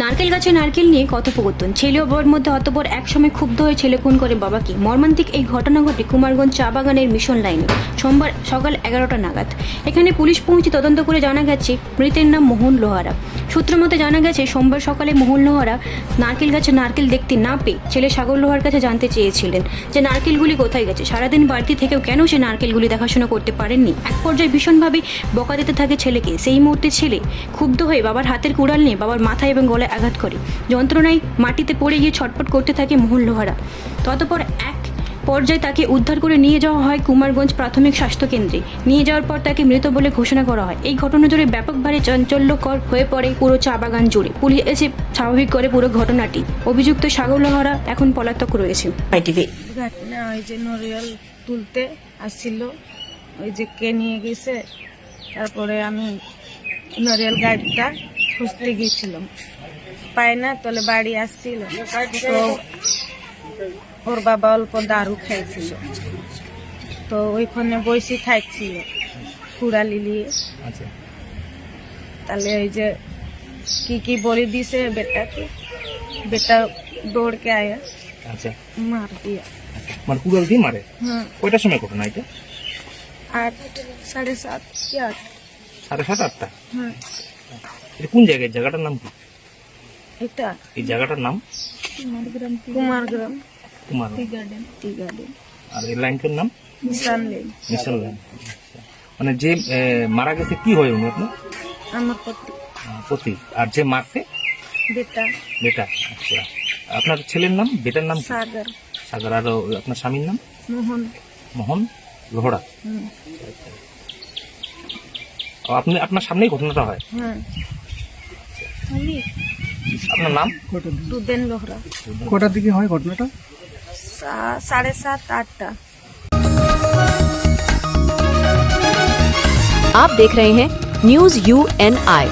নারকেল গাছে নারকেল নিয়ে কথোপকথন। ছেলে ও বউর মধ্যে অতপর একসময় ক্ষুব্ধ হয়ে ছেলে খুন করে বাবাকে। মর্মান্তিক এই ঘটনা ঘটে কুমারগঞ্জ চা বাগানের মিশন লাইনে, সোমবার সকাল এগারোটা নাগাদ। এখানে পুলিশ পৌঁছে তদন্ত করে জানা গেছে, মৃতের নাম মোহন লোহারা। সূত্র মতে জানা গেছে, সোমবার সকালে মোহন লোহারা নারকেল গাছে নারকেল দেখতে না পেয়ে ছেলে সাগর লোহার কাছে জানতে চেয়েছিলেন যে, নারকেলগুলি কোথায় গেছে? সারাদিন বাড়তি থেকেও কেন সে নারকেলগুলি দেখাশোনা করতে পারেননি? এক পর্যায়ে ভীষণভাবে বকা দিতে থাকে ছেলেকে। সেই মুহূর্তে ছেলে ক্ষুব্ধ হয়ে বাবার হাতের কুড়াল নিয়ে বাবার মাথায় এবং গলায় আঘাত করে। যন্ত্রণায় মাটিতে পড়ে গিয়ে ছটপট করতে থাকে মোহন লোহারা। ততপর এক পর্যায়ে তাকে উদ্ধার করে নিয়ে যাওয়া হয় কুমারগঞ্জ প্রাথমিক স্বাস্থ্য কেন্দ্রে। নিয়ে যাওয়ার পর তাকে মৃত বলে ঘোষণা করা হয়। এই ঘটনা জুড়ে ব্যাপকভাবে চাঞ্চল্যকর হয়ে পড়ে পুরো চা বাগান জুড়ে। পুলিশ এসে স্বাভাবিক করে পুরো ঘটনাটি। অভিযুক্ত সাগর লোহারা এখন পলাতক রয়েছে। ঘটনা ওই যে নরিয়াল তুলতে আসছিল। ওই যে কে নিয়ে গেছে। তারপরে আমি নরিয়াল গাড়িটা খুঁজতে গিয়েছিলাম। পায় না তাহলে বাড়ি আসছিল। তো ওর বাবা অল্প দারু খাইছিল। তো ওইখানে বসে থাকছিল খুড়া লিলিয়ে আচ্ছা। তাহলে ওই যে কি কি বলে দিছে বেটাকে বেটা দৌড়কে আয়া আচ্ছা। মার দিয়া। মানে কুড়াল দিয়ে মারে? কয়টার সময় ঘটনা এটা? আট সাড়ে সাত কি আট? সাড়ে সাত আটটা? হ্যাঁ কোন জায়গায়? জায়গাটার নাম কি? এটা? এই জায়গাটার নাম? কুমারগ্রাম তোমার টি গার্ডেন। Tea garden. আর এই লাইনটার নাম? লেন মিশন লাইন আচ্ছা। মানে যে মারা গেছে কি হয় উনি আপনার? আমার পতি। পতি। আর যে মারতে বেটা। বেটা আচ্ছা। আপনার ছেলের নাম? বেটার নাম সাগর। সাগর। আর ও আপনার স্বামীর নাম? মোহন। মোহন লোহড়া। ও, আপনি আপনার সামনেই ঘটনাটা হয়? হ্যাঁ। আপনার নাম দুদেন লোহরা কটার দিকে হয় ঘটনাটা সা- সাড়ে সাত আটটা आप देख रहे हैं न्यूज यू एन आई